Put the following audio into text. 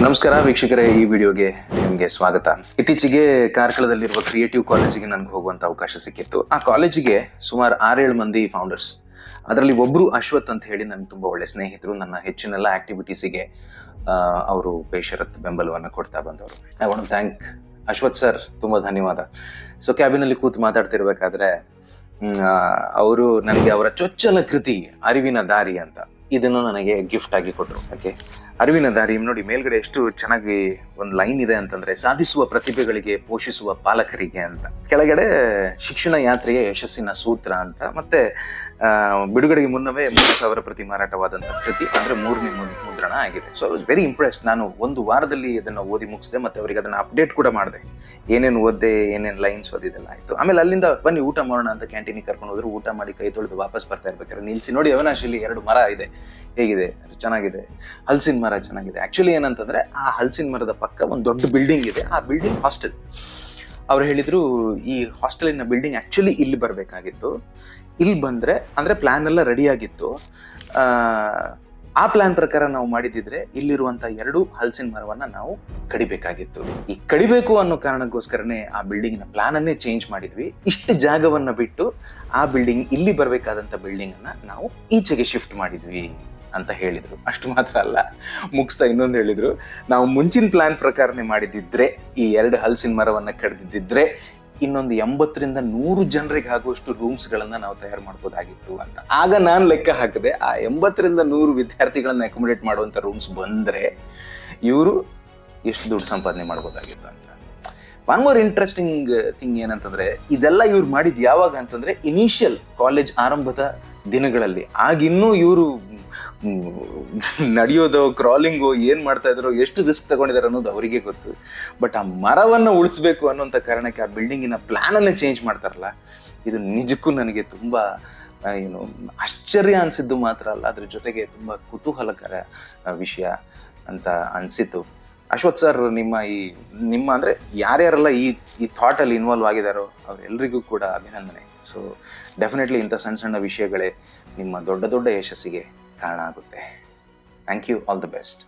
ನಮಸ್ಕಾರ ವೀಕ್ಷಕರೇ, ಈ ವಿಡಿಯೋಗೆ ನಿಮಗೆ ಸ್ವಾಗತ. ಇತ್ತೀಚೆಗೆ ಕಾರ್ಕಳದಲ್ಲಿರುವ ಕ್ರಿಯೇಟಿವ್ ಕಾಲೇಜಿಗೆ ನನಗೆ ಹೋಗುವಂತ ಅವಕಾಶ ಸಿಕ್ಕಿತ್ತು. ಆ ಕಾಲೇಜಿಗೆ ಸುಮಾರು ಆರೇಳು ಮಂದಿ ಫೌಂಡರ್ಸ್ ಅದರಲ್ಲಿ ಒಬ್ರು ಅಶ್ವಥ್ ಅಂತ ಹೇಳಿ ನನಗೆ ತುಂಬಾ ಒಳ್ಳೆ ಸ್ನೇಹಿತರು. ನನ್ನ ಹೆಚ್ಚಿನೆಲ್ಲ ಆಕ್ಟಿವಿಟೀಸಿಗೆ ಅವರು ಬೇಷರತ್ ಬೆಂಬಲವನ್ನು ಕೊಡ್ತಾ ಬಂದವರು. I want thank Ashwath sir ತುಂಬಾ ಧನ್ಯವಾದ. ಸೊ ಕ್ಯಾಬಿನಲ್ಲಿ ಕೂತು ಮಾತಾಡ್ತಿರ್ಬೇಕಾದ್ರೆ ಅವರು ನನಗೆ ಅವರ ಚೊಚ್ಚಲ ಕೃತಿ, ಅರಿವಿನ ದಾರಿ ಅಂತ, ಇದನ್ನು ನನಗೆ ಗಿಫ್ಟ್ ಆಗಿ ಕೊಟ್ಟರು ಓಕೆ ಅರಿವಿನ ದಾರಿ, ನೋಡಿ ಮೇಲ್ಗಡೆ ಎಷ್ಟು ಚೆನ್ನಾಗಿ ಒಂದು ಲೈನ್ ಇದೆ ಅಂತಂದ್ರೆ, ಸಾಧಿಸುವ ಪ್ರತಿಭೆಗಳಿಗೆ ಪೋಷಿಸುವ ಪಾಲಕರಿಗೆ ಅಂತ. ಕೆಳಗಡೆ ಶಿಕ್ಷಣ ಯಾತ್ರೆಯ ಯಶಸ್ಸಿನ ಸೂತ್ರ ಅಂತ, ಮತ್ತೆ ಬಿಡುಗಡೆಗೆ ಮುನ್ನವೇ ಮೂರು ಸಾವಿರ ಪ್ರತಿ ಮಾರಾಟವಾದಂತ ಕೃತಿ, ಅಂದ್ರೆ ಮೂರನೇ ಮುದ್ರಣ ಆಗಿದೆ. ಸೊ ವೆರಿ ಇಂಪ್ರೆಸ್ ನಾನು ಒಂದು ವಾರದಲ್ಲಿ ಅದನ್ನ ಓದಿ ಮುಗಿಸಿದೆ, ಮತ್ತೆ ಅವರಿಗೆ ಅದನ್ನ ಅಪ್ಡೇಟ್ ಕೂಡ ಮಾಡಿದೆ. ಏನೇನು ಓದ್ದೆ, ಏನೇನು ಲೈನ್ಸ್ ಓದಿದೆಲ್ಲ ಆಯ್ತು. ಆಮೇಲೆ ಅಲ್ಲಿಂದ ಬನ್ನಿ, ಊಟ ಮಾಡೋಣ ಅಂತ ಕ್ಯಾಂಟೀನಿಗೆ ಕರ್ಕೊಂಡು ಹೋದ್ರು, ಊಟ ಮಾಡಿ ಕೈ ತೊಳೆದು ವಾಪಸ್ ಬರ್ತಾ ಇರ್ಬೇಕಾದ್ರೆ ನಿಲ್ಸಿ ನೋಡಿ, ಅವನಾಶಿಲಿ ಎರಡು ಮರ ಇದೆ. ಹೇಗಿದೆ? ಚೆನ್ನಾಗಿದೆ. ಹಲಸಿನ ಮರ ಚೆನ್ನಾಗಿದೆ. ಆಕ್ಚುಲಿ ಏನಂತಂದ್ರೆ ಆ ಹಲಸಿನ ಮರದ ಪಕ್ಕ ಒಂದು ದೊಡ್ಡ ಬಿಲ್ಡಿಂಗ್ ಇದೆ. ಆ ಬಿಲ್ಡಿಂಗ್ ಹಾಸ್ಟೆಲ್ ಅವ್ರು ಹೇಳಿದ್ರು ಈ ಹಾಸ್ಟೆಲಿನ ಬಿಲ್ಡಿಂಗ್ ಆಕ್ಚುಲಿ ಇಲ್ಲಿ ಬರಬೇಕಾಗಿತ್ತು. ಇಲ್ಲಿ ಬಂದ್ರೆ ಅಂದ್ರೆ ಪ್ಲಾನ್ ಎಲ್ಲ ರೆಡಿ ಆಗಿತ್ತು. ಆ, ಪ್ಲಾನ್ ಪ್ರಕಾರ ನಾವು ಮಾಡಿದಿದ್ರೆ ಇಲ್ಲಿರುವಂತ ಎರಡು ಹಲಸಿನ ಮರವನ್ನ ನಾವು ಕಡಿಬೇಕಾಗಿತ್ತು. ಈ ಕಡಿಬೇಕು ಅನ್ನೋ ಕಾರಣಕ್ಕೋಸ್ಕರನೇ ಆ ಬಿಲ್ಡಿಂಗಿನ ಪ್ಲಾನ್ ಅನ್ನೇ ಚೇಂಜ್ ಮಾಡಿದ್ವಿ. ಇಷ್ಟು ಜಾಗವನ್ನ ಬಿಟ್ಟು ಆ ಬಿಲ್ಡಿಂಗ್ ಇಲ್ಲಿ ಬರಬೇಕಾದಂತ ಬಿಲ್ಡಿಂಗ್ ಅನ್ನ ನಾವು ಈಚೆಗೆ ಶಿಫ್ಟ್ ಮಾಡಿದ್ವಿ. ಅಂತ ಹೇಳಿದರು. ಅಷ್ಟು ಮಾತ್ರ ಅಲ್ಲ, ಮುಗಿಸ್ತಾ ಇನ್ನೊಂದು ಹೇಳಿದರು. ನಾವು ಮುಂಚಿನ ಪ್ಲಾನ್ ಪ್ರಕಾರನೇ ಮಾಡಿದ್ದಿದ್ರೆ, ಈ ಎರಡು ಹಲಸಿನ ಮರವನ್ನು ಕಡ್ದಿದ್ದಿದ್ರೆ, ಇನ್ನೊಂದು ಎಂಬತ್ತರಿಂದ ನೂರು ಜನರಿಗೆ ಆಗುವಷ್ಟು ರೂಮ್ಸ್ಗಳನ್ನು ನಾವು ತಯಾರು ಮಾಡ್ಬೋದಾಗಿತ್ತು ಅಂತ. ಆಗ ನಾನು ಲೆಕ್ಕ ಹಾಕಿದೆ, ಆ ಎಂಬತ್ತರಿಂದ ನೂರು ವಿದ್ಯಾರ್ಥಿಗಳನ್ನು ಅಕೊಮಡೇಟ್ ಮಾಡುವಂಥ ರೂಮ್ಸ್ ಬಂದರೆ, ಇವರು ಎಷ್ಟು ದುಡ್ಡು ಸಂಪಾದನೆ ಮಾಡ್ಬೋದಾಗಿತ್ತು ಅಂತ. ಒನ್ ಮೋರ್ ಇಂಟ್ರೆಸ್ಟಿಂಗ್ ಥಿಂಗ್ ಏನಂತಂದ್ರೆ, ಇದೆಲ್ಲ ಇವ್ರು ಮಾಡಿದ್ದು ಯಾವಾಗ ಅಂತಂದ್ರೆ ಇನಿಷಿಯಲ್ ಕಾಲೇಜ್ ಆರಂಭದ ದಿನಗಳಲ್ಲಿ. ಆಗಿನ್ನೂ ಇವರು ನಡೆಯೋದು ಕ್ರಾಲಿಂಗು ಏನು ಮಾಡ್ತಾ ಇದ್ರು, ಎಷ್ಟು ರಿಸ್ಕ್ ತಗೊಂಡಿದ್ದಾರೆ ಅನ್ನೋದು ಅವರಿಗೆ ಗೊತ್ತು. ಬಟ್ ಆ ಮರವನ್ನು ಉಳಿಸ್ಬೇಕು ಅನ್ನೋಂಥ ಕಾರಣಕ್ಕೆ ಆ ಬಿಲ್ಡಿಂಗಿನ ಪ್ಲಾನ್ ಅನ್ನೇ ಚೇಂಜ್ ಮಾಡ್ತಾರಲ್ಲ, ಇದು ನಿಜಕ್ಕೂ ನನಗೆ ತುಂಬಾ ಏನು, ಆಶ್ಚರ್ಯ ಅನಿಸಿದ್ದು ಮಾತ್ರ ಅಲ್ಲ, ಅದ್ರ ಜೊತೆಗೆ ತುಂಬಾ ಕುತೂಹಲಕರ ವಿಷಯ ಅಂತ ಅನ್ಸಿತ್ತು. ಅಶ್ವಥ್ ಸರ್ ನಿಮ್ಮ ಈ, ನಿಮ್ಮ ಅಂದ್ರೆ ಯಾರ್ಯಾರೆಲ್ಲ ಈ ಈ ಥಾಟ್ ಅಲ್ಲಿ ಇನ್ವಾಲ್ವ್ ಆಗಿದಾರೋ ಅವರೆಲ್ಲರಿಗೂ ಕೂಡ ಅಭಿನಂದನೆ. ಸೊ ಡೆಫಿನೆಟ್ಲಿ ಇಂಥ ಸಣ್ಣ ಸಣ್ಣ ವಿಷಯಗಳೇ ನಿಮ್ಮ ದೊಡ್ಡ ದೊಡ್ಡ ಯಶಸ್ಸಿಗೆ ಕಾರಣ ಆಗುತ್ತೆ thank you all the best